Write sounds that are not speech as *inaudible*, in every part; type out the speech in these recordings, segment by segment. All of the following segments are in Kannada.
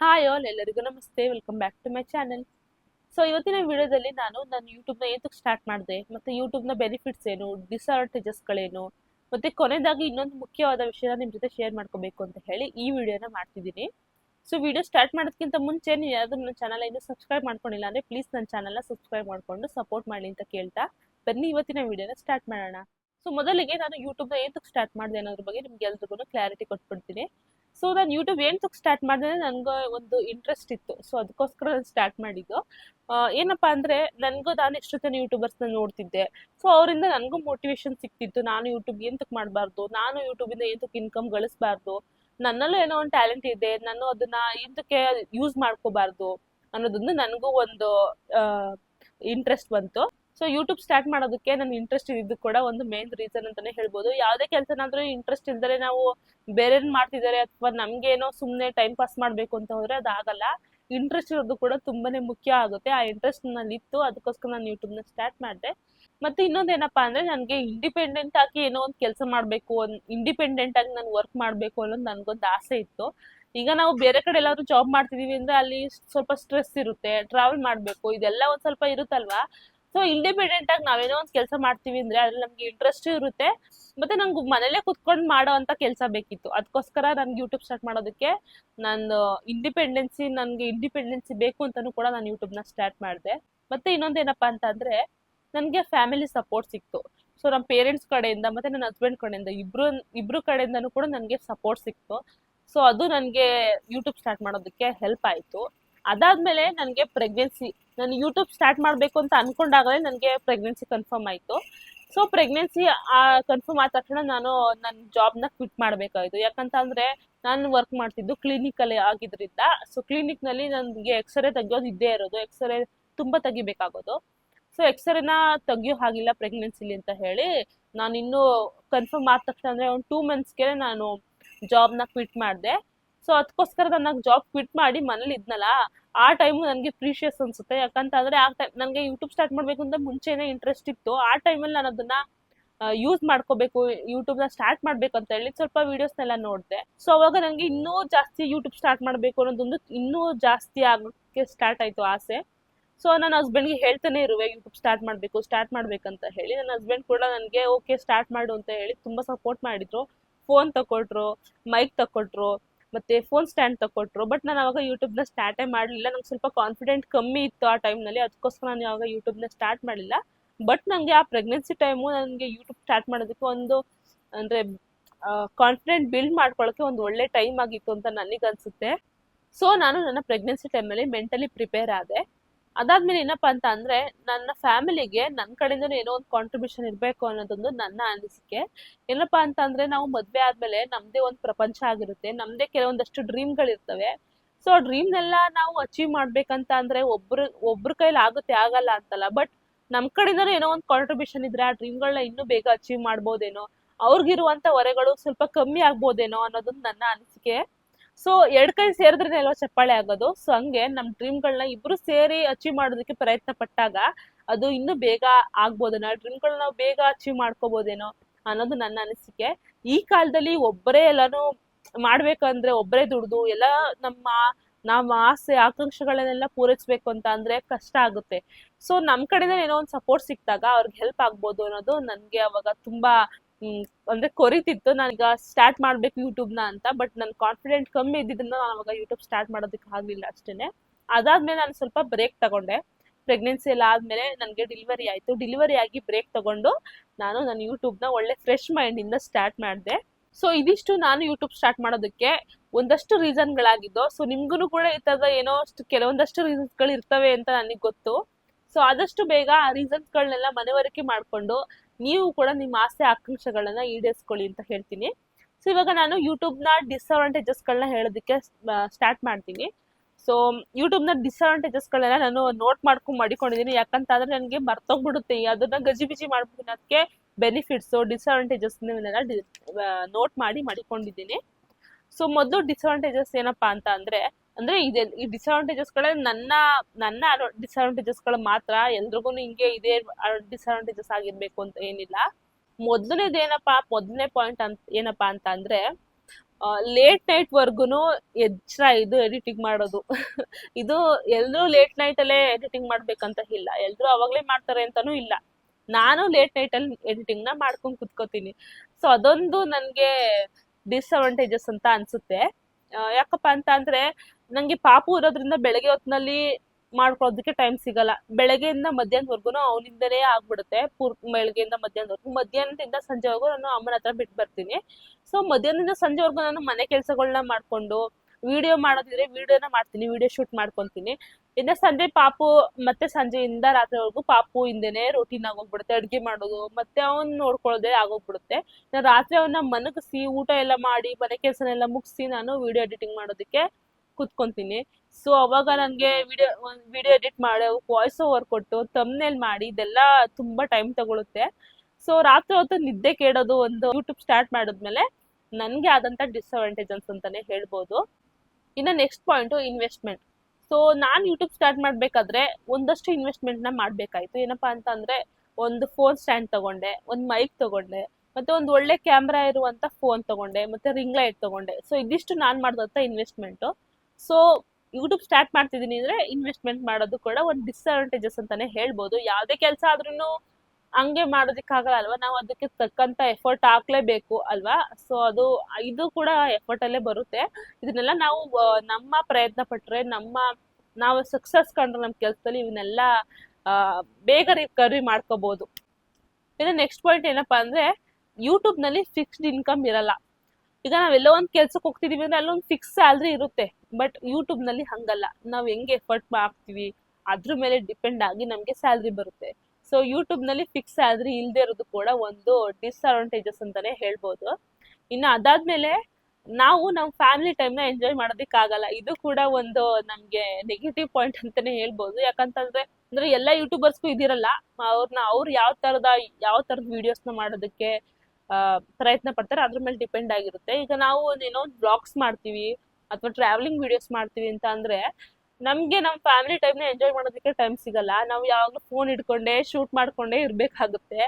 ಹಾಯ್ ಆಲ್ ಎಲ್ಲರಿಗೂ ನಮಸ್ತೆ. Welcome back to my channel so ಇವತ್ತಿನ ವಿಡಿಯೋದಲ್ಲಿ ನಾನು ನನ್ನ ಯೂಟ್ಯೂಬ್ನ ಏತಕ್ಕೆ ಸ್ಟಾರ್ಟ್ ಮಾಡಿದೆ, ಮತ್ತು ಯೂಟ್ಯೂಬ್ನ ಬೆನಿಫಿಟ್ಸ್ ಏನು ಡಿಸ್ಅಡ್ವಾಂಟೇಜಸ್ಗಳೇನು ಮತ್ತು ಕೊನೆಯದಾಗಿ ಇನ್ನೊಂದು ಮುಖ್ಯವಾದ ವಿಷಯನ ನಿಮ್ಮ ಜೊತೆ ಶೇರ್ ಮಾಡ್ಕೋಬೇಕು ಅಂತ ಹೇಳಿ ಈ ವಿಡಿಯೋನ ಮಾಡ್ತಿದ್ದೀನಿ. ಸೊ ವಿಡಿಯೋ ಸ್ಟಾರ್ಟ್ ಮಾಡೋದಕ್ಕಿಂತ ಮುಂಚೆ ನೀವು ನನ್ನ ಚಾನಲ್ ಇನ್ನೂ ಸಬ್ಸ್ಕ್ರೈಬ್ ಮಾಡ್ಕೊಂಡಿಲ್ಲ ಅಂದರೆ ಪ್ಲೀಸ್ ನನ್ನ ಚಾನಲ್ನ ಸಬ್ಸ್ಕ್ರೈಬ್ ಮಾಡಿಕೊಂಡು ಸಪೋರ್ಟ್ ಮಾಡಿ ಅಂತ ಕೇಳ್ತಾ ಬನ್ನಿ ಇವತ್ತಿನ ವಿಡಿಯೋನ ಸ್ಟಾರ್ಟ್ ಮಾಡೋಣ. ಸೊ ಮೊದಲಿಗೆ ನಾನು ಯೂಟ್ಯೂಬ್ನ ಏತಕ್ಕೆ ಸ್ಟಾರ್ಟ್ ಮಾಡಿದೆ ಅನ್ನೋದ್ರ ಬಗ್ಗೆ ನಿಮ್ಗೆ ಎಲ್ರಿಗೂ ಕ್ಲಾರಿಟಿ ಕೊಟ್ಬಿಡ್ತೀನಿ. ಸೊ ನಾನು ಯೂಟ್ಯೂಬ್ ಏನಕ್ಕೆ ಸ್ಟಾರ್ಟ್ ಮಾಡಿದ್ರೆ ನನಗೆ ಒಂದು ಇಂಟ್ರೆಸ್ಟ್ ಇತ್ತು. ಸೊ ಅದಕ್ಕೋಸ್ಕರ ನಾನು ಸ್ಟಾರ್ಟ್ ಮಾಡಿದ್ದು. ಏನಪ್ಪಾ ಅಂದ್ರೆ ನನಗೂ ನಾನು ಎಷ್ಟು ಜನ ಯೂಟ್ಯೂಬರ್ಸ್ನ ನೋಡ್ತಿದ್ದೆ. ಸೊ ಅವರಿಂದ ನನಗೂ ಮೋಟಿವೇಶನ್ ಸಿಕ್ತಿತ್ತು. ನಾನು ಯೂಟ್ಯೂಬ್ ಎಂತಕ್ಕೆ ಮಾಡಬಾರ್ದು? ನಾನು ಯೂಟ್ಯೂಬಿಂದ ಎಂತಕ್ಕೆ ಇನ್ಕಮ್ ಗಳಿಸಬಾರ್ದು? ನನ್ನಲ್ಲೂ ಏನೋ ಒಂದು ಟ್ಯಾಲೆಂಟ್ ಇದೆ. ನಾನು ಅದನ್ನ ಎಂತಕ್ಕೆ ಯೂಸ್ ಮಾಡ್ಕೋಬಾರ್ದು ಅನ್ನೋದೊಂದು ನನಗೂ ಒಂದು ಇಂಟ್ರೆಸ್ಟ್ ಬಂತು. ಸೊ ಯೂಟ್ಯೂಬ್ ಸ್ಟಾರ್ಟ್ ಮಾಡೋದಕ್ಕೆ ನನ್ನ ಇಂಟ್ರೆಸ್ಟ್ ಇದ್ದು ಕೂಡ ಒಂದು ಮೇನ್ ರೀಸನ್ ಅಂತಾನೆ ಹೇಳ್ಬೋದು. ಯಾವುದೇ ಕೆಲಸನಾದ್ರೂ ಇಂಟ್ರೆಸ್ಟ್ ಇಲ್ದರೆ ನಾವು ಬೇರೆ ಮಾಡ್ತಿದ್ದಾರೆ ಅಥವಾ ನಮ್ಗೇನೋ ಸುಮ್ಮನೆ ಟೈಮ್ ಪಾಸ್ ಮಾಡಬೇಕು ಅಂತ ಹೋದ್ರೆ ಅದಾಗಲ್ಲ ಇಂಟ್ರೆಸ್ಟ್ ಇರೋದು ಕೂಡ ತುಂಬಾನೇ ಮುಖ್ಯ ಆಗುತ್ತೆ. ಆ ಇಂಟ್ರೆಸ್ಟ್ನಲ್ಲಿ ಇತ್ತು ಅದಕ್ಕೋಸ್ಕರ ನಾನು ಯೂಟ್ಯೂಬ್ನ ಸ್ಟಾರ್ಟ್ ಮಾಡಿದೆ. ಮತ್ತೆ ಇನ್ನೊಂದೇನಪ್ಪಾ ಅಂದ್ರೆ ನನಗೆ ಇಂಡಿಪೆಂಡೆಂಟ್ ಆಗಿ ಏನೋ ಒಂದು ಕೆಲಸ ಮಾಡಬೇಕು ಇಂಡಿಪೆಂಡೆಂಟ್ ಆಗಿ ನಾನು ವರ್ಕ್ ಮಾಡಬೇಕು ಅನ್ನೋದು ನನಗೊಂದು ಆಸೆ ಇತ್ತು. ಈಗ ನಾವು ಬೇರೆ ಕಡೆ ಎಲ್ಲಾದ್ರೂ ಜಾಬ್ ಮಾಡ್ತಿದೀವಿ ಅಂದ್ರೆ ಅಲ್ಲಿ ಸ್ವಲ್ಪ ಸ್ಟ್ರೆಸ್ ಇರುತ್ತೆ. ಟ್ರಾವೆಲ್ ಮಾಡಬೇಕು. ಇದೆಲ್ಲ ಒಂದ್ ಸ್ವಲ್ಪ ಇರುತ್ತಲ್ವಾ? ಸೊ ಇಂಡಿಪೆಂಡೆಂಟ್ ಆಗಿ ನಾವೇನೋ ಒಂದು ಕೆಲಸ ಮಾಡ್ತೀವಿ ಅಂದ್ರೆ ಅದ್ರಲ್ಲಿ ನಮ್ಗೆ ಇಂಟ್ರೆಸ್ಟ್ ಇರುತ್ತೆ. ಮತ್ತೆ ನಂಗೆ ಮನೇಲೆ ಕುತ್ಕೊಂಡು ಮಾಡೋ ಅಂತ ಕೆಲಸ ಬೇಕಿತ್ತು. ಅದಕ್ಕೋಸ್ಕರ ನನ್ಗೆ ಯೂಟ್ಯೂಬ್ ಸ್ಟಾರ್ಟ್ ಮಾಡೋದಕ್ಕೆ ನಂದು ಇಂಡಿಪೆಂಡೆನ್ಸಿ ನನಗೆ ಇಂಡಿಪೆಂಡೆನ್ಸಿ ಬೇಕು ಅಂತಾನು ಕೂಡ ನಾನು ಯೂಟ್ಯೂಬ್ನ ಸ್ಟಾರ್ಟ್ ಮಾಡಿದೆ. ಮತ್ತೆ ಇನ್ನೊಂದೇನಪ್ಪಾ ಅಂತ ಅಂದ್ರೆ ನನಗೆ ಫ್ಯಾಮಿಲಿ ಸಪೋರ್ಟ್ ಸಿಕ್ತು. ಸೊ ನಮ್ಮ ಪೇರೆಂಟ್ಸ್ ಕಡೆಯಿಂದ ಮತ್ತೆ ನನ್ನ ಹಸ್ಬೆಂಡ್ ಕಡೆಯಿಂದ ಇಬ್ರು ಇಬ್ರು ಕಡೆಯಿಂದನೂ ಕೂಡ ನನಗೆ ಸಪೋರ್ಟ್ ಸಿಕ್ತು. ಸೊ ಅದು ನನಗೆ ಯೂಟ್ಯೂಬ್ ಸ್ಟಾರ್ಟ್ ಮಾಡೋದಕ್ಕೆ ಹೆಲ್ಪ್ ಆಯಿತು. ಅದಾದ್ಮೇಲೆ ನನಗೆ ಪ್ರೆಗ್ನೆನ್ಸಿ ನಾನು ಯೂಟ್ಯೂಬ್ ಸ್ಟಾರ್ಟ್ ಮಾಡಬೇಕು ಅಂತ ಅನ್ಕೊಂಡಾಗಲೇ ನನಗೆ ಪ್ರೆಗ್ನೆನ್ಸಿ ಕನ್ಫರ್ಮ್ ಆಯಿತು. ಸೊ ಪ್ರೆಗ್ನೆನ್ಸಿ ಕನ್ಫರ್ಮ್ ಆದ ತಕ್ಷಣ ನಾನು ನನ್ನ ಜಾಬ್ನ ಕ್ವಿಟ್ ಮಾಡಬೇಕಾಯಿತು. ಯಾಕಂತ ಅಂದ್ರೆ ನಾನು ವರ್ಕ್ ಮಾಡ್ತಿದ್ದು ಕ್ಲಿನಿಕಲ್ಲಿ ಆಗಿದ್ರಿಂದ. ಸೊ ಕ್ಲಿನಿಕ್ನಲ್ಲಿ ನನಗೆ ಎಕ್ಸ್ರೇ ತೆಗಿಯೋದು ಇದ್ದೇ ಇರೋದು. ಎಕ್ಸ್ರೇ ತುಂಬ ತೆಗಿಬೇಕಾಗೋದು. ಸೊ ಎಕ್ಸ್ರೇನ ತೆಗಿಯೋ ಹಾಗಿಲ್ಲ ಪ್ರೆಗ್ನೆನ್ಸಿಲಿ ಅಂತ ಹೇಳಿ ನಾನು ಇನ್ನೂ ಕನ್ಫರ್ಮ್ ಆದ ತಕ್ಷಣ ಅಂದರೆ ಒಂದು ಟೂ ಮಂತ್ಸ್ಗೆ ನಾನು ಜಾಬ್ನ ಕ್ವಿಟ್ ಮಾಡಿದೆ. ಸೊ ಅದಕ್ಕೋಸ್ಕರ ನಾನು ಜಾಬ್ ಕ್ವಿಟ್ ಮಾಡಿ ಮನೇಲಿ ಇದ್ನಲ್ಲ, ಆ ಟೈಮು ನನಗೆ ಪ್ರೀಶಿಯಸ್ ಅನ್ಸುತ್ತೆ. ಯಾಕಂತ ಅಂದ್ರೆ ಆ ಟೈಮ್ ನನಗೆ ಯೂಟ್ಯೂಬ್ ಸ್ಟಾರ್ಟ್ ಮಾಡಬೇಕು ಅಂತ ಮುಂಚೆನೇ ಇಂಟ್ರೆಸ್ಟ್ ಇತ್ತು. ಆ ಟೈಮಲ್ಲಿ ನಾನು ಅದನ್ನ ಯೂಸ್ ಮಾಡ್ಕೋಬೇಕು ಯೂಟ್ಯೂಬ್ನ ಸ್ಟಾರ್ಟ್ ಮಾಡ್ಬೇಕು ಅಂತ ಹೇಳಿ ಸ್ವಲ್ಪ ವಿಡಿಯೋಸ್ನೆಲ್ಲ ನೋಡಿದೆ. ಸೊ ಅವಾಗ ನನಗೆ ಇನ್ನೂ ಜಾಸ್ತಿ ಯೂಟ್ಯೂಬ್ ಸ್ಟಾರ್ಟ್ ಮಾಡಬೇಕು ಅನ್ನೋದೊಂದು ಇನ್ನೂ ಜಾಸ್ತಿ ಆಗೋಕ್ಕೆ ಸ್ಟಾರ್ಟ್ ಆಯಿತು ಆಸೆ. ಸೊ ನನ್ನ ಹಸ್ಬೆಂಡ್ಗೆ ಹೇಳ್ತಾನೆ ಇರುವೆ ಯೂಟ್ಯೂಬ್ ಸ್ಟಾರ್ಟ್ ಮಾಡಬೇಕು ಸ್ಟಾರ್ಟ್ ಮಾಡ್ಬೇಕಂತ ಹೇಳಿ. ನನ್ನ ಹಸ್ಬೆಂಡ್ ಕೂಡ ನನಗೆ ಓಕೆ ಸ್ಟಾರ್ಟ್ ಮಾಡು ಅಂತ ಹೇಳಿ ತುಂಬ ಸಪೋರ್ಟ್ ಮಾಡಿದ್ರು. ಫೋನ್ ತಕೊಟ್ರು ಮೈಕ್ ತಕೊಟ್ರು. ಮತ್ತೆ ಫೋನ್ ಸ್ಟ್ಯಾಂಡ್ ತಕೊಟ್ರು. ಬಟ್ ನಾನು ಅವಾಗ ಯೂಟ್ಯೂಬ್ನ ಸ್ಟಾರ್ಟೇ ಮಾಡಲಿಲ್ಲ. ನಂಗೆ ಸ್ವಲ್ಪ ಕಾನ್ಫಿಡೆಂಟ್ ಕಮ್ಮಿ ಇತ್ತು ಆ ಟೈಮ್ನಲ್ಲಿ ಅದಕ್ಕೋಸ್ಕರ ನಾನು ಯಾವಾಗ ಯೂಟ್ಯೂಬ್ನ ಸ್ಟಾರ್ಟ್ ಮಾಡಲಿಲ್ಲ. ಬಟ್ ನನಗೆ ಆ ಪ್ರೆಗ್ನೆನ್ಸಿ ಟೈಮು ನನಗೆ ಯೂಟ್ಯೂಬ್ ಸ್ಟಾರ್ಟ್ ಮಾಡೋದಕ್ಕೆ ಒಂದು ಅಂದರೆ ಕಾನ್ಫಿಡೆಂಟ್ ಬಿಲ್ಡ್ ಮಾಡ್ಕೊಳ್ಳೋಕ್ಕೆ ಒಂದು ಒಳ್ಳೆ ಟೈಮ್ ಆಗಿತ್ತು ಅಂತ ನನಗೆ ಅನ್ಸುತ್ತೆ ಸೊ ನಾನು ನನ್ನ ಪ್ರೆಗ್ನೆನ್ಸಿ ಟೈಮಲ್ಲಿ ಮೆಂಟಲಿ ಪ್ರಿಪೇರ್ ಆದೆ. ಅದಾದ್ಮೇಲೆ ಏನಪ್ಪಾ ಅಂತ ಅಂದ್ರೆ ನನ್ನ ಫ್ಯಾಮಿಲಿಗೆ ನನ್ನ ಕಡೆಯಿಂದ ಏನೋ ಒಂದು ಕಾಂಟ್ರಿಬ್ಯೂಷನ್ ಇರಬೇಕು ಅನ್ನೋದೊಂದು ನನ್ನ ಅನಿಸಿಕೆ. ಏನಪ್ಪಾ ಅಂತ ಅಂದ್ರೆ ನಾವು ಮದ್ವೆ ಆದ್ಮೇಲೆ ನಮ್ದೇ ಒಂದು ಪ್ರಪಂಚ ಆಗಿರುತ್ತೆ, ನಮ್ದೇ ಕೆಲವೊಂದಷ್ಟು ಡ್ರೀಮ್ಗಳಿರ್ತವೆ ಸೊ ಆ ಡ್ರೀಮ್ನೆಲ್ಲ ನಾವು ಅಚೀವ್ ಮಾಡ್ಬೇಕಂತ ಅಂದ್ರೆ ಒಬ್ರು, ಒಬ್ರ ಕೈಲಿ ಆಗುತ್ತೆ, ಆಗಲ್ಲ ಅಂತಲ್ಲ. ಬಟ್ ನಮ್ ಕಡೆಯಿಂದ ಏನೋ ಒಂದು ಕಾಂಟ್ರಿಬ್ಯೂಷನ್ ಇದ್ರೆ ಆ ಡ್ರೀಮ್ಗಳನ್ನ ಇನ್ನೂ ಬೇಗ ಅಚೀವ್ ಮಾಡ್ಬೋದೇನೋ, ಅವ್ರಿಗಿರುವಂತ ಹೊರೆಗಳು ಸ್ವಲ್ಪ ಕಮ್ಮಿ ಆಗ್ಬೋದೇನೋ ಅನ್ನೋದೊಂದು ನನ್ನ ಅನಿಸಿಕೆ. ಸೊ ಎರಡ್ ಕೈ ಸೇರಿದ್ರೆ ಅಲ್ವಾ ಚಪ್ಪಾಳೆ ಆಗೋದು. ಸೊ ಹಂಗೆ ನಮ್ ಡ್ರೀಮ್ಗಳನ್ನ ಇಬ್ರು ಸೇರಿ ಅಚೀವ್ ಮಾಡೋದಕ್ಕೆ ಪ್ರಯತ್ನ ಪಟ್ಟಾಗ ಅದು ಇನ್ನೂ ಬೇಗ ಆಗ್ಬೋದೇನೋ ಡ್ರೀಮ್ಗಳನ್ನ ನಾವು ಬೇಗ ಅಚೀವ್ ಮಾಡ್ಕೋಬೋದೇನೋ ಅನ್ನೋದು ನನ್ನ ಅನಿಸಿಕೆ. ಈ ಕಾಲದಲ್ಲಿ ಒಬ್ಬರೇ ಎಲ್ಲಾನು ಮಾಡ್ಬೇಕಂದ್ರೆ, ಒಬ್ಬರೇ ದುಡ್ದು, ಎಲ್ಲ ನಮ್ಮ ನಮ್ಮ ಆಸೆ, ಆಕಾಂಕ್ಷೆಗಳನ್ನೆಲ್ಲ ಪೂರೈಸ್ಬೇಕು ಅಂತ ಅಂದ್ರೆ ಕಷ್ಟ ಆಗುತ್ತೆ. ಸೊ ನಮ್ ಕಡೆಯಿಂದ ಏನೋ ಒಂದು ಸಪೋರ್ಟ್ ಸಿಕ್ಕಿದಾಗ ಅವ್ರಿಗೆ ಹೆಲ್ಪ್ ಆಗ್ಬೋದು ಅನ್ನೋದು ನನ್ಗೆ ಅವಾಗ ತುಂಬಾ ಅಂದ್ರೆ ಕೊರಿತಿತ್ತು. ನಾನೀಗ ಸ್ಟಾರ್ಟ್ ಮಾಡ್ಬೇಕು ಯೂಟ್ಯೂಬ್ನ ಅಂತ ಬಟ್ ನನ್ ಕಾನ್ಫಿಡೆಂಟ್ ಕಮ್ಮಿ ಇದ್ದಿದ್ದನ್ನ ನಾನು ಅವಾಗ ಯೂಟ್ಯೂಬ್ ಸ್ಟಾರ್ಟ್ ಮಾಡೋದಕ್ಕೆ ಆಗ್ಲಿಲ್ಲ ಅಷ್ಟೇನೆ. ಅದಾದ್ಮೇಲೆ ನಾನು ಸ್ವಲ್ಪ ಬ್ರೇಕ್ ತಗೊಂಡೆ. ಪ್ರೆಗ್ನೆನ್ಸಿ ಎಲ್ಲ ಆದ್ಮೇಲೆ ನನಗೆ ಡೆಲಿವರಿ ಆಯ್ತು. ಡೆಲಿವರಿ ಆಗಿ ಬ್ರೇಕ್ ತಗೊಂಡು ನಾನು ನನ್ನ ಯೂಟ್ಯೂಬ್ನ ಒಳ್ಳೆ ಫ್ರೆಶ್ ಮೈಂಡ್ ಇಂದ ಸ್ಟಾರ್ಟ್ ಮಾಡಿದೆ. ಸೊ ಇದಿಷ್ಟು ನಾನು ಯೂಟ್ಯೂಬ್ ಸ್ಟಾರ್ಟ್ ಮಾಡೋದಕ್ಕೆ ಒಂದಷ್ಟು ರೀಸನ್ಗಳಾಗಿದ್ದು ಸೊ ನಿಮ್ಗೂ ಕೂಡ ಈ ಥರದ ಏನೋ ಅಷ್ಟು ಕೆಲವೊಂದಷ್ಟು ರೀಸನ್ಸ್ಗಳು ಇರ್ತವೆ ಅಂತ ನನಗೆ ಗೊತ್ತು. ಸೊ ಆದಷ್ಟು ಬೇಗ ಆ ರೀಸನ್ಸ್ಗಳನ್ನೆಲ್ಲ ಮನವರಿಕೆ ಮಾಡಿಕೊಂಡು ನೀವು ಕೂಡ ನಿಮ್ಮ ಆಸೆ ಆಕಾಂಕ್ಷೆಗಳನ್ನ ಈಡೇರಿಸ್ಕೊಳ್ಳಿ ಅಂತ ಹೇಳ್ತೀನಿ. ಸೊ ಇವಾಗ ನಾನು ಯೂಟ್ಯೂಬ್ನ ಡಿಸ್ಅಡ್ವಾಂಟೇಜಸ್ಗಳನ್ನ ಹೇಳೋದಕ್ಕೆ ಸ್ಟಾರ್ಟ್ ಮಾಡ್ತೀನಿ. ಸೊ ಯೂಟ್ಯೂಬ್ನ ಡಿಸ್ಅಡ್ವಾಂಟೇಜಸ್ಗಳನ್ನ ನಾನು ನೋಟ್ ಮಾಡ್ಕೊಂಡು ಮಾಡಿಕೊಂಡಿದ್ದೀನಿ ಯಾಕಂತಂದ್ರೆ ನನಗೆ ಮರ್ತೋಗ್ಬಿಡುತ್ತೆ. ಅದನ್ನ ಗಜಿಬಿಜಿ ಮಾಡ್ಬಿಟ್ಟು ಅದಕ್ಕೆ ಬೆನಿಫಿಟ್ಸು ಡಿಸ್ಅಡ್ವಾಂಟೇಜಸ್ನೆಲ್ಲ ನೋಟ್ ಮಾಡಿ ಮಾಡಿಕೊಂಡಿದ್ದೀನಿ. ಸೊ ಮೊದಲು ಡಿಸ್ಅಡ್ವಾಂಟೇಜಸ್ ಏನಪ್ಪಾ ಅಂತ ಅಂದ್ರೆ ಅಂದ್ರೆ ಇದೆ, ಈ ಡಿಸ್ಅಡ್ವಾಂಟೇಜಸ್ಗಳೇ ನನ್ನ ನನ್ನ ಡಿಸ್ಅಡ್ವಾಂಟೇಜಸ್ಗಳು ಮಾತ್ರ. ಎಲ್ರಿಗೂ ಹಿಂಗೆ ಇದೇ ಡಿಸ್ಅಡ್ವಾಂಟೇಜಸ್ ಆಗಿರ್ಬೇಕು ಅಂತ ಏನಿಲ್ಲ. ಮೊದಲನೇದು ಏನಪ್ಪಾ ಮೊದಲನೇ ಪಾಯಿಂಟ್ ಅಂತ ಏನಪ್ಪಾ ಅಂತ ಅಂದ್ರೆ ಲೇಟ್ ನೈಟ್ ವರ್ಗುನು ಎಚ್ಚರ ಇದು ಎಡಿಟಿಂಗ್ ಮಾಡೋದು. *laughs* ಇದು ಎಲ್ರು ಲೇಟ್ ನೈಟ್ ಅಲ್ಲೇ ಎಡಿಟಿಂಗ್ ಮಾಡ್ಬೇಕಂತ ಇಲ್ಲ. ಎಲ್ರು ಅವಾಗ್ಲೇ ಮಾಡ್ತಾರೆ ಅಂತಾನೂ ಇಲ್ಲ. ನಾನು ಲೇಟ್ ನೈಟ್ ಅಲ್ಲಿ ಎಡಿಟಿಂಗ್ನ ಮಾಡ್ಕೊಂಡ್ ಕುತ್ಕೋತೀನಿ. ಸೊ ಅದೊಂದು ನನ್ಗೆ ಡಿಸ್ಅಡ್ವಾಂಟೇಜಸ್ ಅಂತ ಅನ್ಸುತ್ತೆ. ಯಾಕಪ್ಪ ಅಂತ ಅಂದ್ರೆ ನಂಗೆ ಪಾಪು ಇರೋದ್ರಿಂದ ಬೆಳಗ್ಗೆ ಹೊತ್ತಿನಲ್ಲಿ ಮಾಡ್ಕೊಳ್ಳೋದಕ್ಕೆ ಟೈಮ್ ಸಿಗಲ್ಲ. ಬೆಳಗ್ಗೆಯಿಂದ ಮಧ್ಯಾಹ್ನವರೆಗೂ ಅವನಿಂದನೇ ಆಗ್ಬಿಡುತ್ತೆ. ಪೂರ್, ಬೆಳಗ್ಗೆಯಿಂದ ಮಧ್ಯಾಹ್ನವರೆಗೂ. ಮಧ್ಯಾಹ್ನದಿಂದ ಸಂಜೆವರೆಗೂ ನಾನು ಅಮ್ಮನ ಹತ್ರ ಬಿಟ್ಟು ಬರ್ತೀನಿ. ಸೊ ಮಧ್ಯಾಹ್ನದಿಂದ ಸಂಜೆವರೆಗೂ ನಾನು ಮನೆ ಕೆಲಸಗಳನ್ನ ಮಾಡ್ಕೊಂಡು ವಿಡಿಯೋ ಮಾಡೋದಿದ್ರೆ ವಿಡಿಯೋನ ಮಾಡ್ತೀನಿ. ವಿಡಿಯೋ ಶೂಟ್ ಮಾಡ್ಕೊತೀನಿ. ಇನ್ನ ಸಂಜೆ ಪಾಪು, ಮತ್ತೆ ಸಂಜೆಯಿಂದ ರಾತ್ರಿವರೆಗೂ ಪಾಪು ಹಿಂದೆನೆ ರೂಟೀನ್ ಆಗೋಗ್ಬಿಡುತ್ತೆ. ಅಡ್ಗೆ ಮಾಡೋದು, ಮತ್ತೆ ಅವ್ನ್ ನೋಡ್ಕೊಳ್ಳೋದೇ ಆಗೋಗ್ಬಿಡುತ್ತೆ. ನಾನು ರಾತ್ರಿ ಅವನ್ನ ಮನಗಿಸಿ, ಊಟ ಎಲ್ಲ ಮಾಡಿ, ಮನೆ ಕೆಲಸನೆಲ್ಲ ಮುಗಿಸಿ ನಾನು ವಿಡಿಯೋ ಎಡಿಟಿಂಗ್ ಮಾಡೋದಕ್ಕೆ ಕುತ್ಕೊಂತೀನಿ. ಸೊ ಅವಾಗ ನನಗೆ ವಿಡಿಯೋ ವಿಡಿಯೋ ಎಡಿಟ್ ಮಾಡಿ ವಾಯ್ಸ್ ಓವರ್ ಕೊಟ್ಟು ತಮ್ನೇಲ್ ಮಾಡಿ, ಇದೆಲ್ಲ ತುಂಬಾ ಟೈಮ್ ತಗೊಳುತ್ತೆ. ಸೊ ರಾತ್ರಿ ಹೊತ್ತು ನಿದ್ದೆ ಕೇಳೋದು ಒಂದು ಯೂಟ್ಯೂಬ್ ಸ್ಟಾರ್ಟ್ ಮಾಡಿದ್ಮೇಲೆ ನನಗೆ ಆದಂತ ಡಿಸ್ಅಡ್ವಾಂಟೇಜಸ್ ಅಂತಾನೆ ಹೇಳ್ಬೋದು. ಇನ್ನು ನೆಕ್ಸ್ಟ್ ಪಾಯಿಂಟ್ ಇನ್ವೆಸ್ಟ್ಮೆಂಟ್ ಸೊ ನಾನು ಯೂಟ್ಯೂಬ್ ಸ್ಟಾರ್ಟ್ ಮಾಡ್ಬೇಕಾದ್ರೆ ಒಂದಷ್ಟು ಇನ್ವೆಸ್ಟ್ಮೆಂಟ್ನ ಮಾಡ್ಬೇಕಾಯ್ತು. ಏನಪ್ಪಾ ಅಂತ ಅಂದ್ರೆ ಒಂದು ಫೋನ್ ಸ್ಟ್ಯಾಂಡ್ ತಗೊಂಡೆ, ಒಂದು ಮೈಕ್ ತಗೊಂಡೆ, ಮತ್ತೆ ಒಂದು ಒಳ್ಳೆ ಕ್ಯಾಮ್ರಾ ಇರುವಂತ ಫೋನ್ ತಗೊಂಡೆ, ಮತ್ತೆ ರಿಂಗ್ ಲೈಟ್ ತಗೊಂಡೆ. ಸೊ ಇದಿಷ್ಟು ನಾನು ಮಾಡಿದಂತ ಇನ್ವೆಸ್ಟ್ಮೆಂಟ್ ಸೊ ಯೂಟ್ಯೂಬ್ ಸ್ಟಾರ್ಟ್ ಮಾಡ್ತಿದ್ದೀನಿ ಅಂದ್ರೆ ಇನ್ವೆಸ್ಟ್ಮೆಂಟ್ ಮಾಡೋದು ಕೂಡ ಒಂದು ಡಿಸ್ಅಡ್ವಾಂಟೇಜಸ್ ಅಂತಾನೆ ಹೇಳ್ಬೋದು. ಯಾವುದೇ ಕೆಲಸ ಆದ್ರೂ ಹಂಗೆ ಮಾಡೋದಕ್ಕಾಗಲ್ಲ ಅಲ್ವಾ? ನಾವು ಅದಕ್ಕೆ ತಕ್ಕಂತ ಎಫರ್ಟ್ ಹಾಕ್ಲೇಬೇಕು ಅಲ್ವಾ? ಸೊ ಅದು, ಇದು ಕೂಡ ಎಫರ್ಟ್ ಅಲ್ಲೇ ಬರುತ್ತೆ. ಇದನ್ನೆಲ್ಲ ನಾವು ನಮ್ಮ ಪ್ರಯತ್ನ ಪಟ್ರೆ, ನಮ್ಮ, ನಾವು ಸಕ್ಸಸ್ ಕಂಡ್ರೆ ನಮ್ಮ ಕೆಲಸದಲ್ಲಿ ಇವನ್ನೆಲ್ಲ ಬೇಗ ರಿಕವರಿ ಮಾಡ್ಕೋಬಹುದು ಇನ್ನು ನೆಕ್ಸ್ಟ್ ಪಾಯಿಂಟ್ ಏನಪ್ಪಾ ಅಂದ್ರೆ ಯೂಟ್ಯೂಬ್ನಲ್ಲಿ ಫಿಕ್ಸ್ಡ್ ಇನ್ಕಮ್ ಇರಲ್ಲ. ಈಗ ನಾವೆಲ್ಲೋ ಒಂದ್ ಕೆಲ್ಸಕ್ಕೆ ಹೋಗ್ತಿದೀವಿ ಅಂದ್ರೆ ಅಲ್ಲೊಂದು ಫಿಕ್ಸ್ ಸ್ಯಾಲ್ರಿ ಇರುತ್ತೆ. ಬಟ್ ಯೂಟ್ಯೂಬ್ನಲ್ಲಿ ಹಂಗಲ್ಲ. ನಾವ್ ಹೆಂಗೆ ಎಫರ್ಟ್ ಹಾಕ್ತಿವಿ ಅದ್ರ ಮೇಲೆ ಡಿಪೆಂಡ್ ಆಗಿ ನಮ್ಗೆ ಸ್ಯಾಲ್ರಿ ಬರುತ್ತೆ. ಸೊ ಯೂಟ್ಯೂಬ್ನಲ್ಲಿ ಫಿಕ್ಸ್ ಸ್ಯಾಲ್ರಿ ಇಲ್ಲದೆ ಇರೋದು ಕೂಡ ಒಂದು ಡಿಸ್ಅಡ್ವಾಂಟೇಜಸ್ ಅಂತಾನೆ ಹೇಳ್ಬೋದು. ಇನ್ನು ಅದಾದ್ಮೇಲೆ ನಾವು ನಮ್ಮ ಫ್ಯಾಮಿಲಿ ಟೈಮ್ನ ಎಂಜಾಯ್ ಮಾಡೋದಕ್ಕಾಗಲ್ಲ. ಇದು ಕೂಡ ಒಂದು ನಮ್ಗೆ ನೆಗೆಟಿವ್ ಪಾಯಿಂಟ್ ಅಂತಾನೆ ಹೇಳ್ಬೋದು. ಯಾಕಂತಂದ್ರೆ, ಅಂದ್ರೆ ಎಲ್ಲ ಯೂಟ್ಯೂಬರ್ಸ್ಗೂ ಇದಿರಲ್ಲ. ಅವ್ರನ್ನ ಅವ್ರು ಯಾವ ತರದ ಯಾವ ತರದ ವಿಡಿಯೋಸ್ನ ಮಾಡೋದಕ್ಕೆ ಪ್ರಯತ್ನ ಪಡ್ತಾರೆ. ಅದ್ರ ಮೇಲೆ ಡಿಪೆಂಡ್ ಆಗಿರುತ್ತೆ. ಈಗ ನಾವು ಏನೋ ಬ್ಲಾಗ್ಸ್ ಮಾಡ್ತೀವಿ ಅಥವಾ ಟ್ರಾವೆಲಿಂಗ್ ವಿಡಿಯೋಸ್ ಮಾಡ್ತೀವಿ ಅಂತ ಅಂದ್ರೆ ನಮ್ಗೆ ನಮ್ಮ ಫ್ಯಾಮಿಲಿ ಟೈಮ್ನ ಎಂಜಾಯ್ ಮಾಡೋದಕ್ಕೆ ಟೈಮ್ ಸಿಗಲ್ಲ. ನಾವು ಯಾವಾಗಲೂ ಫೋನ್ ಇಟ್ಕೊಂಡೆ ಶೂಟ್ ಮಾಡ್ಕೊಂಡೇ ಇರ್ಬೇಕಾಗುತ್ತೆ.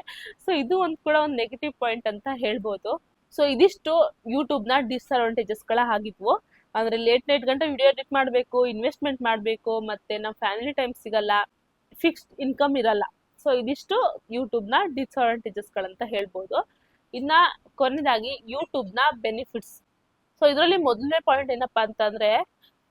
ಸೊ ಇದು ಒಂದು ಕೂಡ ಒಂದು ನೆಗೆಟಿವ್ ಪಾಯಿಂಟ್ ಅಂತ ಹೇಳ್ಬೋದು. ಸೊ ಇದಿಷ್ಟು ಯೂಟ್ಯೂಬ್ನ ಡಿಸ್ಅಡ್ವಾಂಟೇಜಸ್ಗಳ ಆಗಿದ್ವು. ಅಂದ್ರೆ ಲೇಟ್ ನೈಟ್ ಗಂಟೆ ವಿಡಿಯೋ ಎಡಿಟ್ ಮಾಡಬೇಕು ಇನ್ವೆಸ್ಟ್ಮೆಂಟ್ ಮಾಡಬೇಕು, ಮತ್ತೆ ನಮ್ಮ ಫ್ಯಾಮಿಲಿ ಟೈಮ್ ಸಿಗಲ್ಲ ಫಿಕ್ಸ್ಡ್ ಇನ್ಕಮ್ ಇರಲ್ಲ. ಸೊ ಇದಿಷ್ಟು ಯೂಟ್ಯೂಬ್ನ ಡಿಸ್ಅಡ್ವಾಂಟೇಜಸ್ಗಳಂತ ಹೇಳ್ಬೋದು. ಇನ್ನ ಕೊನೆಯದಾಗಿ ನ ಬೆನಿಫಿಟ್ಸ್ ಸೊ ಇದರಲ್ಲಿ ಮೊದಲನೇ ಪಾಯಿಂಟ್ ಏನಪ್ಪಾ ಅಂತಂದ್ರೆ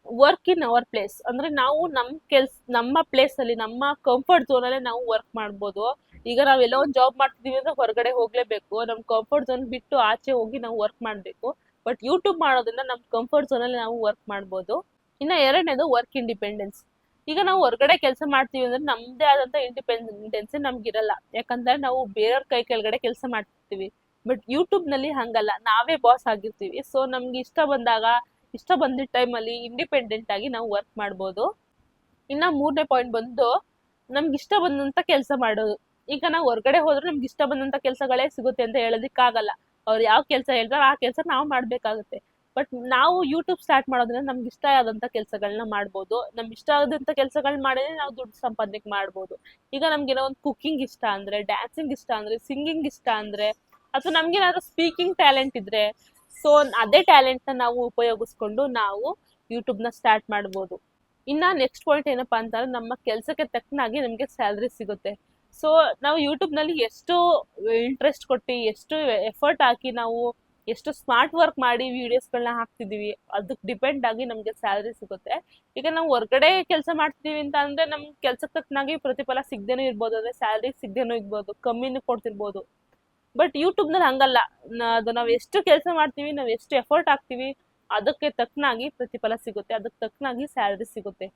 ವರ್ಕ್ ಇನ್ ಅವರ್ ಪ್ಲೇಸ್ ಅಂದ್ರೆ ನಾವು ನಮ್ಮ ಕೆಲ್ಸ, ನಮ್ಮ ಪ್ಲೇಸ್ ಅಲ್ಲಿ, ನಮ್ಮ ಕಂಫರ್ಟ್ ಝೋನ್ ಅಲ್ಲೇ ನಾವು ವರ್ಕ್ ಮಾಡ್ಬೋದು. ಈಗ ನಾವೆಲ್ಲ ಒಂದು ಜಾಬ್ ಮಾಡ್ತಿದೀವಿ ಅಂದ್ರೆ ಹೊರಗಡೆ ಹೋಗ್ಲೇಬೇಕು. ನಮ್ ಕಂಫರ್ಟ್ ಝೋನ್ ಬಿಟ್ಟು ಆಚೆ ಹೋಗಿ ನಾವು ವರ್ಕ್ ಮಾಡ್ಬೇಕು. ಬಟ್ ಯೂಟ್ಯೂಬ್ ಮಾಡೋದ್ರಿಂದ ನಮ್ ಕಂಫರ್ಟ್ ಝೋನ್ ಅಲ್ಲಿ ನಾವು ವರ್ಕ್ ಮಾಡ್ಬೋದು. ಇನ್ನ ಎರಡನೇದು ವರ್ಕ್ ಇಂಡಿಪೆಂಡೆನ್ಸ್ ಈಗ ನಾವು ಹೊರಗಡೆ ಕೆಲಸ ಮಾಡ್ತೀವಿ ಅಂದ್ರೆ ನಮ್ದೇ ಆದಂತ ಇಂಡಿಪೆಂಡೆನ್ಸ್ ನಮ್ಗಿರಲ್ಲ. ಯಾಕಂದ್ರೆ ನಾವು ಬೇರೆಯವ್ರ ಕೈ ಕೆಳಗಡೆ ಕೆಲಸ ಮಾಡ್ತಿರ್ತೀವಿ. ಬಟ್ ಯೂಟ್ಯೂಬ್ನಲ್ಲಿ ಹಂಗಲ್ಲ. ನಾವೇ ಬಾಸ್ ಆಗಿರ್ತೀವಿ. ಸೊ ನಮ್ಗೆ ಇಷ್ಟ ಬಂದಾಗ, ಇಷ್ಟ ಬಂದಿದ್ದ ಟೈಮಲ್ಲಿ ಇಂಡಿಪೆಂಡೆಂಟ್ ಆಗಿ ನಾವು ವರ್ಕ್ ಮಾಡ್ಬೋದು. ಇನ್ನ ಮೂರನೇ ಪಾಯಿಂಟ್ ಬಂದು, ನಮ್ಗೆ ಇಷ್ಟ ಬಂದಂತ ಕೆಲಸ ಮಾಡೋದು. ಈಗ ನಾವು ಹೊರಗಡೆ ಹೋದ್ರೆ ನಮ್ಗೆ ಇಷ್ಟ ಬಂದಂತ ಕೆಲಸಗಳೇ ಸಿಗುತ್ತೆ ಅಂತ ಹೇಳೋದಕ್ಕಾಗಲ್ಲ. ಅವ್ರು ಯಾವ ಕೆಲಸ ಹೇಳ್ತಾರೆ ಆ ಕೆಲಸ ನಾವು ಮಾಡ್ಬೇಕಾಗುತ್ತೆ. ಬಟ್ ನಾವು ಯೂಟ್ಯೂಬ್ ಸ್ಟಾರ್ಟ್ ಮಾಡೋದ್ರಿಂದ ನಮ್ಗೆ ಇಷ್ಟ ಆದಂತ ಕೆಲಸಗಳನ್ನ ಮಾಡ್ಬೋದು. ನಮ್ಗೆ ಇಷ್ಟ ಆದಂತ ಕೆಲಸಗಳನ್ನ ಮಾಡಿದ್ರೆ ನಾವು ದುಡ್ಡು ಸಂಪಾದನೆ ಮಾಡ್ಬೋದು. ಈಗ ನಮ್ಗೆ ಏನೋ ಒಂದು ಕುಕ್ಕಿಂಗ್ ಇಷ್ಟ ಅಂದ್ರೆ ಡ್ಯಾನ್ಸಿಂಗ್ ಇಷ್ಟ ಅಂದ್ರೆ ಸಿಂಗಿಂಗ್ ಇಷ್ಟ ಅಂದ್ರೆ ಅಥವಾ ನಮ್ಗೆ ಏನಾದ್ರು ಸ್ಪೀಕಿಂಗ್ ಟ್ಯಾಲೆಂಟ್ ಇದ್ರೆ ಸೊ ಅದೇ ಟ್ಯಾಲೆಂಟ್ನ ನಾವು ಉಪಯೋಗಿಸ್ಕೊಂಡು ನಾವು ಯೂಟ್ಯೂಬ್ನ ಸ್ಟಾರ್ಟ್ ಮಾಡ್ಬೋದು. ಇನ್ನ ನೆಕ್ಸ್ಟ್ ಪಾಯಿಂಟ್ ಏನಪ್ಪಾ ಅಂತಂದ್ರೆ ನಮ್ಮ ಕೆಲಸಕ್ಕೆ ತಕ್ಕನಾಗಿ ನಮ್ಗೆ ಸ್ಯಾಲ್ರಿ ಸಿಗುತ್ತೆ. ಸೊ ನಾವು ಯೂಟ್ಯೂಬ್ನಲ್ಲಿ ಎಷ್ಟು ಇಂಟ್ರೆಸ್ಟ್ ಕೊಟ್ಟು, ಎಷ್ಟು ಎಫರ್ಟ್ ಹಾಕಿ ನಾವು ಎಷ್ಟು ಸ್ಮಾರ್ಟ್ ವರ್ಕ್ ಮಾಡಿ ವಿಡಿಯೋಸ್ಗಳನ್ನ ಹಾಕ್ತಿದೀವಿ. ಅದಕ್ಕೆ ಡಿಪೆಂಡ್ ಆಗಿ ನಮಗೆ ಸ್ಯಾಲ್ರಿ ಸಿಗುತ್ತೆ. ಈಗ ನಾವು ಹೊರಗಡೆ ಕೆಲಸ ಮಾಡ್ತಿದೀವಿ ಅಂತ ಅಂದ್ರೆ ನಮ್ ಕೆಲ್ಸಕ್ಕೆ ತಕ್ಕನಾಗಿ ಪ್ರತಿಫಲ ಸಿಗ್ದೇನೂ ಇರ್ಬೋದು ಅಂದ್ರೆ ಸ್ಯಾಲ್ರಿ ಸಿಗ್ದೇನೂ ಇರ್ಬೋದು, ಕಮ್ಮಿನೂ ಕೊಡ್ತಿರ್ಬೋದು. ಬಟ್ ಯೂಟ್ಯೂಬ್ನಲ್ಲಿ ಹಂಗಲ್ಲ. ಅದು ನಾವು ಎಷ್ಟು ಕೆಲಸ ಮಾಡ್ತೀವಿ, ನಾವು ಎಷ್ಟು ಎಫರ್ಟ್ ಹಾಕ್ತಿವಿ, ಅದಕ್ಕೆ ತಕ್ಕನಾಗಿ ಪ್ರತಿಫಲ ಸಿಗುತ್ತೆ. ಅದಕ್ಕೆ ತಕ್ಕನಾಗಿ ಸ್ಯಾಲ್ರಿ ಸಿಗುತ್ತೆ.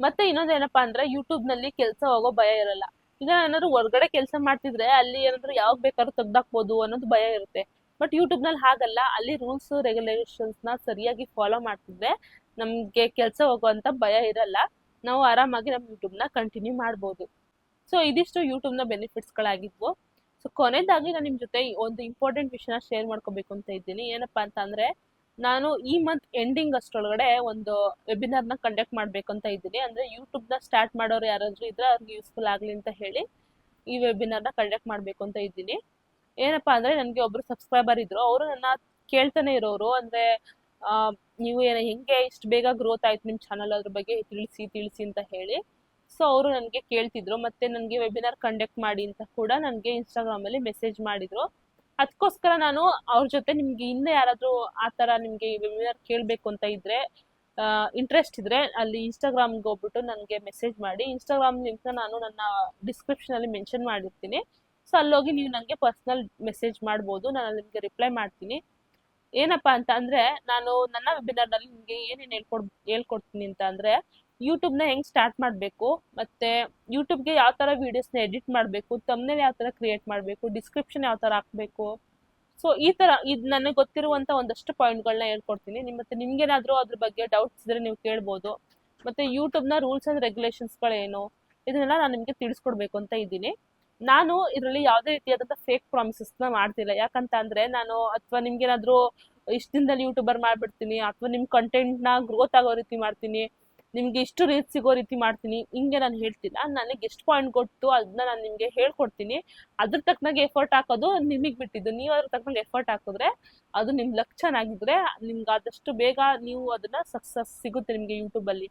ಮತ್ತೆ ಇನ್ನೊಂದೇನಪ್ಪಾ ಅಂದ್ರೆ ಯೂಟ್ಯೂಬ್ನಲ್ಲಿ ಕೆಲಸ ಹೋಗೋ ಭಯ ಇರಲ್ಲ. ಈಗ ಏನಾದ್ರು ಹೊರಗಡೆ ಕೆಲಸ ಮಾಡ್ತಿದ್ರೆ ಅಲ್ಲಿ ಏನಾದ್ರು ಯಾವಾಗ ಬೇಕಾದ್ರೂ ತೆಗ್ದಾಕ್ಬೋದು ಅನ್ನೋದು ಭಯ ಇರುತ್ತೆ. ಬಟ್ ಯೂಟ್ಯೂಬ್ನಲ್ಲಿ ಹಾಗಲ್ಲ. ಅಲ್ಲಿ ರೂಲ್ಸ್ ರೆಗ್ಯುಲೇಷನ್ಸ್ನ ಸರಿಯಾಗಿ ಫಾಲೋ ಮಾಡ್ತಿದ್ರೆ ನಮ್ಗೆ ಕೆಲಸ ಹೋಗುವಂತ ಭಯ ಇರಲ್ಲ. ನಾವು ಆರಾಮಾಗಿ ನಮ್ಮ ಯೂಟ್ಯೂಬ್ನ ಕಂಟಿನ್ಯೂ ಮಾಡ್ಬೋದು. ಸೊ ಇದಿಷ್ಟು ಯೂಟ್ಯೂಬ್ನ ಬೆನಿಫಿಟ್ಸ್ ಗಳಾಗಿದ್ವು. ಸೊ ಕೊನೆದಾಗಿ ನಾನು ನಿಮ್ ಜೊತೆ ಒಂದು ಇಂಪಾರ್ಟೆಂಟ್ ವಿಷಯನ ಶೇರ್ ಮಾಡ್ಕೋಬೇಕು ಅಂತ ಇದ್ದೀನಿ. ಏನಪ್ಪಾ ಅಂತ ಅಂದ್ರೆ ನಾನು ಈ ಮಂತ್ ಎಂಡಿಂಗ್ ಅಷ್ಟೊಳಗಡೆ ಒಂದು ವೆಬಿನಾರ್ನ ಕಂಡಕ್ಟ್ ಮಾಡ್ಬೇಕು ಅಂತ ಇದ್ದೀನಿ. ಅಂದ್ರೆ ಯೂಟ್ಯೂಬ್ನ ಸ್ಟಾರ್ಟ್ ಮಾಡೋರು ಯಾರಾದ್ರೂ ಇದ್ರೆ ಅವ್ರಿಗೆ ಯೂಸ್ಫುಲ್ ಆಗ್ಲಿ ಅಂತ ಹೇಳಿ ಈ ವೆಬಿನಾರ್ನ ಕಂಡಕ್ಟ್ ಮಾಡ್ಬೇಕು ಅಂತ ಇದ್ದೀನಿ. ಏನಪ್ಪಾ ಅಂದ್ರೆ ನನಗೆ ಒಬ್ರು ಸಬ್ಸ್ಕ್ರೈಬರ್ ಇದ್ರು. ಅವರು ನನ್ನ ಕೇಳ್ತಾನೆ ಇರೋರು. ಅಂದ್ರೆ ನೀವು ಏನ ಹೆಂಗೆ ಇಷ್ಟು ಬೇಗ ಗ್ರೋತ್ ಆಯ್ತು ನಿಮ್ಮ ಚಾನಲ್ ಅದ್ರ ಬಗ್ಗೆ ತಿಳಿಸಿ ತಿಳಿಸಿ ಅಂತ ಹೇಳಿ. ಸೊ ಅವರು ನನಗೆ ಕೇಳ್ತಿದ್ರು. ಮತ್ತೆ ನನಗೆ ವೆಬಿನಾರ್ ಕಂಡಕ್ಟ್ ಮಾಡಿ ಅಂತ ಕೂಡ ನನಗೆ ಇನ್ಸ್ಟಾಗ್ರಾಮಲ್ಲಿ ಮೆಸೇಜ್ ಮಾಡಿದ್ರು. ಅದಕ್ಕೋಸ್ಕರ ನಾನು ಅವ್ರ ಜೊತೆ ನಿಮ್ಗೆ ಇನ್ನ ಯಾರಾದರೂ ಆ ತರ ನಿಮಗೆ ವೆಬಿನಾರ್ ಕೇಳಬೇಕು ಅಂತ ಇದ್ರೆ ಇಂಟ್ರೆಸ್ಟ್ ಇದ್ರೆ ಅಲ್ಲಿ ಇನ್ಸ್ಟಾಗ್ರಾಮ್ಗೆ ಹೋಗ್ಬಿಟ್ಟು ನನಗೆ ಮೆಸೇಜ್ ಮಾಡಿ. ಇನ್ಸ್ಟಾಗ್ರಾಮ್ ಲಿಂಕ್ನ ನಾನು ನನ್ನ ಡಿಸ್ಕ್ರಿಪ್ಷನಲ್ಲಿ ಮೆನ್ಷನ್ ಮಾಡಿರ್ತೀನಿ. ಸೊ ಅಲ್ಲೋಗಿ ನೀವು ನನಗೆ ಪರ್ಸ್ನಲ್ ಮೆಸೇಜ್ ಮಾಡ್ಬೋದು. ನಾನು ನಿಮಗೆ ರಿಪ್ಲೈ ಮಾಡ್ತೀನಿ. ಏನಪ್ಪಾ ಅಂತ ಅಂದ್ರೆ, ನಾನು ನನ್ನ ವೆಬಿನಾರ್ನಲ್ಲಿ ನಿಮಗೆ ಏನೇನು ಹೇಳ್ಕೊಡ್, ಹೇಳ್ಕೊಡ್ತೀನಿ ಅಂತ ಅಂದ್ರೆ ಯೂಟ್ಯೂಬ್ನ ಹೆಂಗ್ ಸ್ಟಾರ್ಟ್ ಮಾಡಬೇಕು, ಮತ್ತೆ ಯೂಟ್ಯೂಬ್ಗೆ ಯಾವ ಥರ ವೀಡಿಯೋಸ್ನ ಎಡಿಟ್ ಮಾಡಬೇಕು ತಮ್ಮನೇಲಿ ಯಾವ ತರ ಕ್ರಿಯೇಟ್ ಮಾಡಬೇಕು ಡಿಸ್ಕ್ರಿಪ್ಷನ್ ಯಾವ ತರ ಹಾಕಬೇಕು. ಸೊ ಈ ತರ ಇದು ನನಗೆ ಗೊತ್ತಿರುವಂತ ಒಂದಷ್ಟು ಪಾಯಿಂಟ್ಗಳನ್ನ ಹೇಳ್ಕೊಡ್ತೀನಿ. ನಿಮ್ಮ ಮತ್ತೆ ನಿಮ್ಗೇನಾದರೂ ಅದ್ರ ಬಗ್ಗೆ ಡೌಟ್ಸ್ ಇದ್ರೆ ನೀವು ಕೇಳ್ಬೋದು. ಮತ್ತೆ ಯೂಟ್ಯೂಬ್ನ ರೂಲ್ಸ್ ಆ್ಯಂಡ್ ರೆಗ್ಯುಲೇಷನ್ಸ್ಗಳೇನು ಇದನ್ನೆಲ್ಲ ನಾನು ನಿಮಗೆ ತಿಳಿಸ್ಕೊಡ್ಬೇಕು ಅಂತ ಇದ್ದೀನಿ. ನಾನು ಇದರಲ್ಲಿ ಯಾವುದೇ ರೀತಿಯಾದಂಥ ಫೇಕ್ ಪ್ರಾಮಿಸಸ್ನ ಮಾಡ್ತಿಲ್ಲ. ಯಾಕಂತ ಅಂದ್ರೆ ನಾನು ಅಥವಾ ನಿಮ್ಗೇನಾದರೂ ಇಷ್ಟ ದಿನದಲ್ಲಿ ಯೂಟ್ಯೂಬರ್ ಮಾಡ್ಬಿಡ್ತೀನಿ, ಅಥವಾ ನಿಮ್ಮ ಕಂಟೆಂಟ್ನ ಗ್ರೋತ್ ಆಗೋ ರೀತಿ ಮಾಡ್ತೀನಿ ನಿಮ್ಗೆ ಇಷ್ಟು ರೀಚ್ ಸಿಗೋ ರೀತಿ ಮಾಡ್ತೀನಿ, ಹಿಂಗೆ ನಾನು ಹೇಳ್ತಿಲ್ಲ, ನನಗೆ ಎಷ್ಟು ಪಾಯಿಂಟ್ ಕೊಟ್ಟು ಅದನ್ನ ನಾನು ನಿಮಗೆ ಹೇಳ್ಕೊಡ್ತೀನಿ. ಅದ್ರ ತಕ್ಕನಾಗೆ ಎಫರ್ಟ್ ಹಾಕೋದು ನಿಮಗೆ ಬಿಟ್ಟಿದ್ದು. ನೀವು ಅದ್ರ ತಕ್ಕನಾಗೆ ಎಫರ್ಟ್ ಹಾಕಿದ್ರೆ ಅದು ನಿಮ್ಮ ಲಕ್ ಚೆನ್ನಾಗಿದ್ರೆ ನಿಮ್ಗೆ ಆದಷ್ಟು ಬೇಗ ನೀವು ಅದನ್ನ ಸಕ್ಸಸ್ ಸಿಗುತ್ತೆ ನಿಮಗೆ ಯೂಟ್ಯೂಬಲ್ಲಿ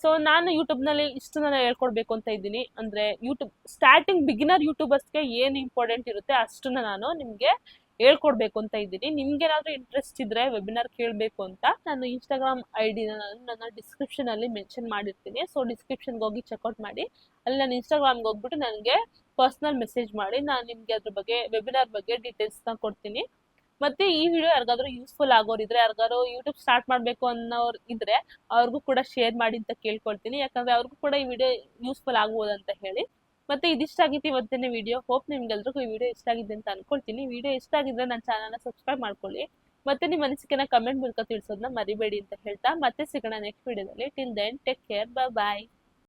ಸೊ ನಾನು ಯೂಟ್ಯೂಬ್ನಲ್ಲಿ ಇಷ್ಟು ನಾನು ಹೇಳ್ಕೊಡ್ಬೇಕು ಅಂತ ಇದ್ದೀನಿ. ಅಂದ್ರೆ ಯೂಟ್ಯೂಬ್ ಸ್ಟಾರ್ಟಿಂಗ್ ಬಿಗಿನರ್ ಯೂಟ್ಯೂಬರ್ಸ್ಗೆ ಏನ್ ಇಂಪಾರ್ಟೆಂಟ್ ಇರುತ್ತೆ ಅಷ್ಟನ್ನ ನಾನು ನಿಮಗೆ ಹೇಳ್ಕೊಡ್ಬೇಕು ಅಂತ ಇದ್ದೀನಿ. ನಿಮ್ಗೇನಾದ್ರೂ ಇಂಟ್ರೆಸ್ಟ್ ಇದ್ರೆ ವೆಬಿನಾರ್ ಕೇಳಬೇಕು ಅಂತ ನಾನು ಇನ್ಸ್ಟಾಗ್ರಾಮ್ ಐ ಡಿನ ನಾನು ನನ್ನ ಡಿಸ್ಕ್ರಿಪ್ಷನಲ್ಲಿ ಮೆನ್ಷನ್ ಮಾಡಿರ್ತೀನಿ. ಸೊ ಡಿಸ್ಕ್ರಿಪ್ಷನ್ಗೆ ಹೋಗಿ ಚೆಕ್ಔಟ್ ಮಾಡಿ. ಅಲ್ಲಿ ನಾನು ಇನ್ಸ್ಟಾಗ್ರಾಮ್ಗೆ ಹೋಗ್ಬಿಟ್ಟು ನನಗೆ ಪರ್ಸ್ನಲ್ ಮೆಸೇಜ್ ಮಾಡಿ. ನಾನು ನಿಮಗೆ ಅದ್ರ ಬಗ್ಗೆ ವೆಬಿನಾರ್ ಬಗ್ಗೆ ಡೀಟೇಲ್ಸ್ನ ಕೊಡ್ತೀನಿ. ಮತ್ತೆ ಈ ವಿಡಿಯೋ ಯಾರಿಗಾದ್ರೂ ಯೂಸ್ಫುಲ್ ಆಗೋರಿದ್ರೆ, ಯಾರಿಗಾದ್ರು ಯೂಟ್ಯೂಬ್ ಸ್ಟಾರ್ಟ್ ಮಾಡಬೇಕು ಅನ್ನೋರು ಇದ್ರೆ ಅವ್ರಿಗೂ ಕೂಡ ಶೇರ್ ಮಾಡಿ ಅಂತ ಕೇಳ್ಕೊಳ್ತೀನಿ. ಯಾಕಂದ್ರೆ ಅವ್ರಿಗೂ ಕೂಡ ಈ ವಿಡಿಯೋ ಯೂಸ್ಫುಲ್ ಆಗ್ಬೋದು ಅಂತ ಹೇಳಿ. ಮತ್ತೆ ಇದಿಷ್ಟ ಆಗಿತ್ತು ಇವತ್ತಿನ ವಿಡಿಯೋ ಹೋಪ್ ನಿಮ್ಗೆಲ್ರಿಗೂ ಈ ವಿಡಿಯೋ ಇಷ್ಟ ಆಗಿದೆ ಅಂತ ಅನ್ಕೊಳ್ತೀನಿ. ವಿಡಿಯೋ ಇಷ್ಟ ಆಗಿದ್ರೆ ನನ್ನ ಚಾನಲ್ನ ಸಬ್ಸ್ಕ್ರೈಬ್ ಮಾಡ್ಕೊಳ್ಳಿ. ಮತ್ತೆ ನಿಮ್ಮ ಅನಿಸಿಕೆನ ಕಮೆಂಟ್ ಮೂಲಕ ತಿಳಿಸೋದನ್ನ ಮರಿಬೇಡಿ ಅಂತ ಹೇಳ್ತಾ ಮತ್ತೆ ಸಿಗೋಣ ನೆಕ್ಸ್ಟ್ ವಿಡಿಯೋದಲ್ಲಿ till then take care bye